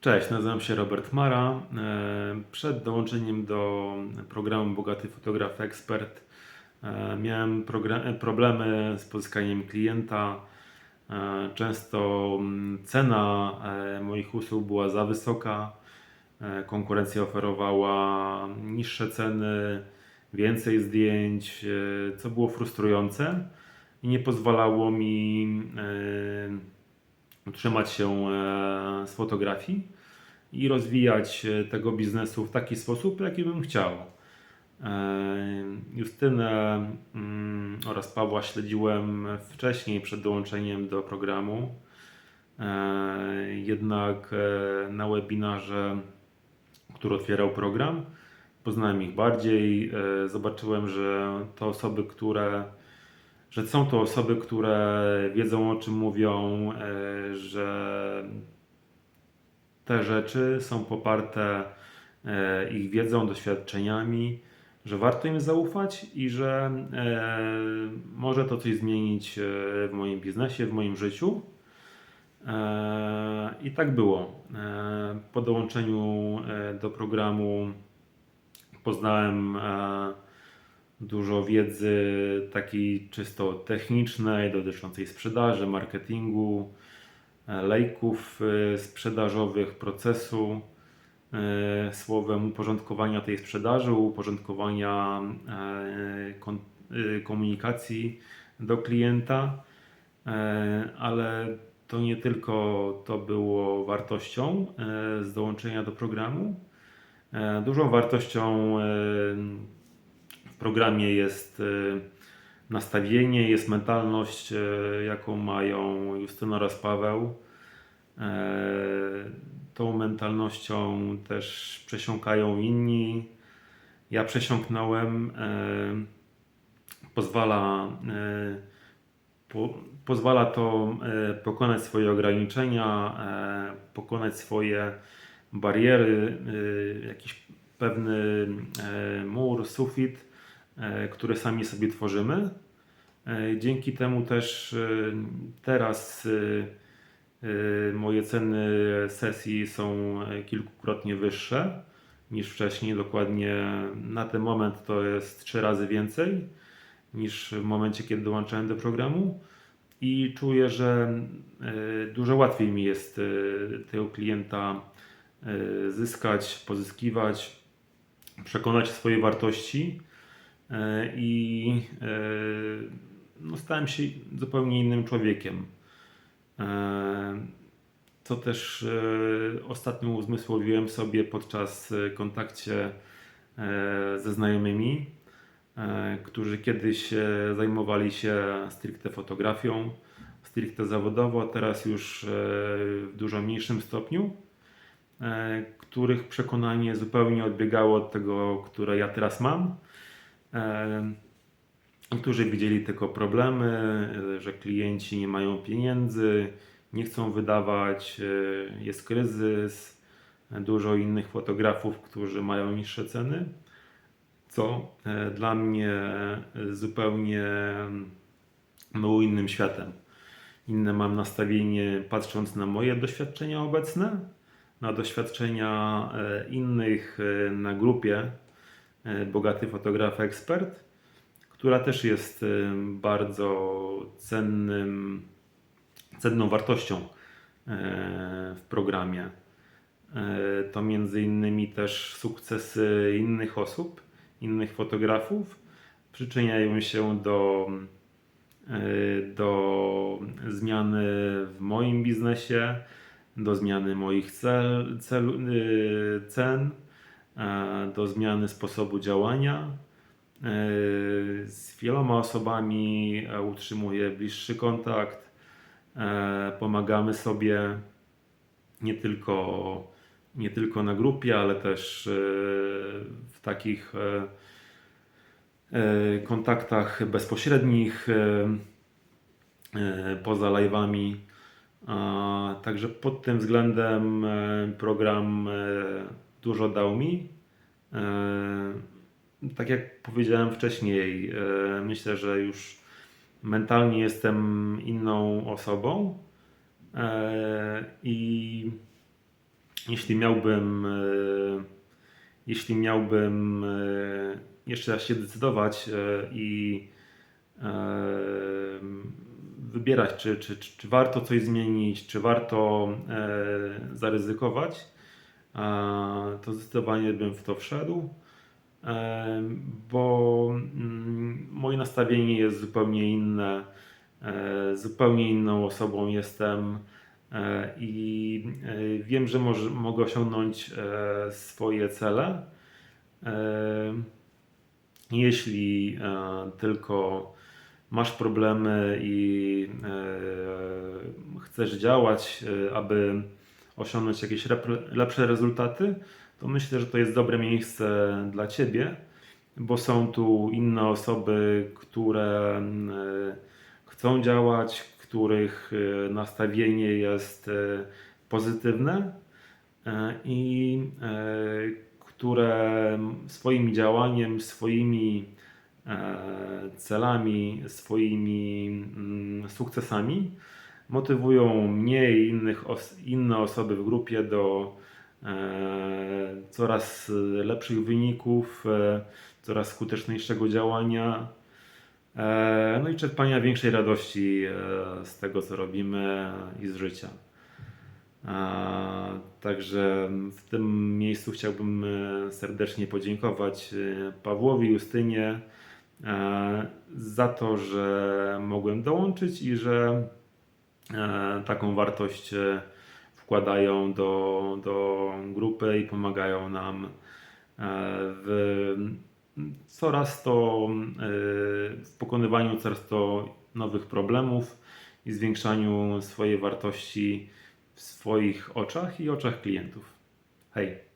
Cześć, nazywam się Robert Mara. E, Przed dołączeniem do programu Bogaty Fotograf Ekspert e, miałem progra- problemy z pozyskaniem klienta. E, Często cena e, moich usług była za wysoka. E, Konkurencja oferowała niższe ceny, więcej zdjęć, e, co było frustrujące i nie pozwalało mi e, utrzymać się e, z fotografii i rozwijać e, tego biznesu w taki sposób, jaki bym chciał. E, Justynę mm, oraz Pawła śledziłem wcześniej przed dołączeniem do programu. Jednak na webinarze, który otwierał program, poznałem ich bardziej. Zobaczyłem, że to osoby, które że są to osoby, które wiedzą o czym mówią, e, że te rzeczy są poparte e, ich wiedzą, doświadczeniami, że warto im zaufać i że e, może to coś zmienić w moim biznesie, w moim życiu. I tak było. Po dołączeniu do programu poznałem dużo wiedzy takiej czysto technicznej, dotyczącej sprzedaży, marketingu, e, lejków e, sprzedażowych, procesu, e, słowem uporządkowania tej sprzedaży, uporządkowania komunikacji do klienta, ale to nie tylko to było wartością z dołączenia do programu. Dużą wartością programie jest e, nastawienie, jest mentalność, e, jaką mają Justyna oraz Paweł. E, Tą mentalnością też przesiąkają inni. Ja przesiąknąłem. Pozwala, po, pozwala to pokonać swoje ograniczenia, pokonać swoje bariery, jakiś pewny mur, sufit, e, który sami sobie tworzymy. E, Dzięki temu też e, teraz moje ceny sesji są kilkukrotnie wyższe niż wcześniej. Dokładnie na ten moment to jest trzy razy więcej niż w momencie, kiedy dołączałem do programu. I czuję, że dużo łatwiej mi jest tego klienta zyskać, pozyskiwać, przekonać o swojej wartości i e, no, stałem się zupełnie innym człowiekiem. E, Co też e, ostatnio uzmysłowiłem sobie podczas e, kontakcie e, ze znajomymi, e, którzy kiedyś e, zajmowali się stricte fotografią, stricte zawodowo, teraz już e, w dużo mniejszym stopniu e, których przekonanie zupełnie odbiegało od tego, które ja teraz mam. Którzy widzieli tylko problemy, e, że klienci nie mają pieniędzy, nie chcą wydawać, e, jest kryzys, dużo innych fotografów, którzy mają niższe ceny, co e, dla mnie zupełnie było innym światem. Inne mam nastawienie patrząc na moje doświadczenia obecne, na doświadczenia innych na grupie Bogaty Fotograf Ekspert, która też jest e, bardzo cennym, cenną wartością e, w programie. E, To między innymi też sukcesy innych osób, innych fotografów przyczyniają się do, e, do zmiany w moim biznesie, do zmiany moich cel, cel, cen, e, do zmiany sposobu działania. E, Z wieloma osobami e, utrzymuję bliższy kontakt, e, pomagamy sobie nie tylko, nie tylko na grupie, ale też e, w takich e, e, kontaktach bezpośrednich, e, e, poza live'ami. Także pod tym względem e, program e, dużo dał mi. E, Tak jak powiedziałem wcześniej, e, myślę, że już mentalnie jestem inną osobą e, i jeśli miałbym, jeśli miałbym jeszcze raz się decydować i wybierać, czy, czy, czy, warto coś zmienić, czy warto zaryzykować, to zdecydowanie bym w to wszedł, bo mm, moje nastawienie jest zupełnie inne, e, zupełnie inną osobą jestem e, i e, wiem, że może, mogę osiągnąć swoje cele. Jeśli tylko masz problemy i chcesz działać, aby osiągnąć jakieś lepsze rezultaty, to myślę, że to jest dobre miejsce dla Ciebie, bo są tu inne osoby, które e, chcą działać, których e, nastawienie jest e, pozytywne i które swoim działaniem, swoimi celami, swoimi mm, sukcesami motywują mnie i innych os- inne osoby w grupie do e, coraz lepszych wyników, e, coraz skuteczniejszego działania, e, no i czerpania większej radości e, z tego, co robimy i z życia. A, Także w tym miejscu chciałbym e, serdecznie podziękować e, Pawłowi, Justynie e, za to, że mogłem dołączyć i że e, taką wartość e, wkładają do, do grupy i pomagają nam e, w coraz to e, w pokonywaniu coraz to nowych problemów i zwiększaniu swojej wartości w swoich oczach i oczach klientów. Hej!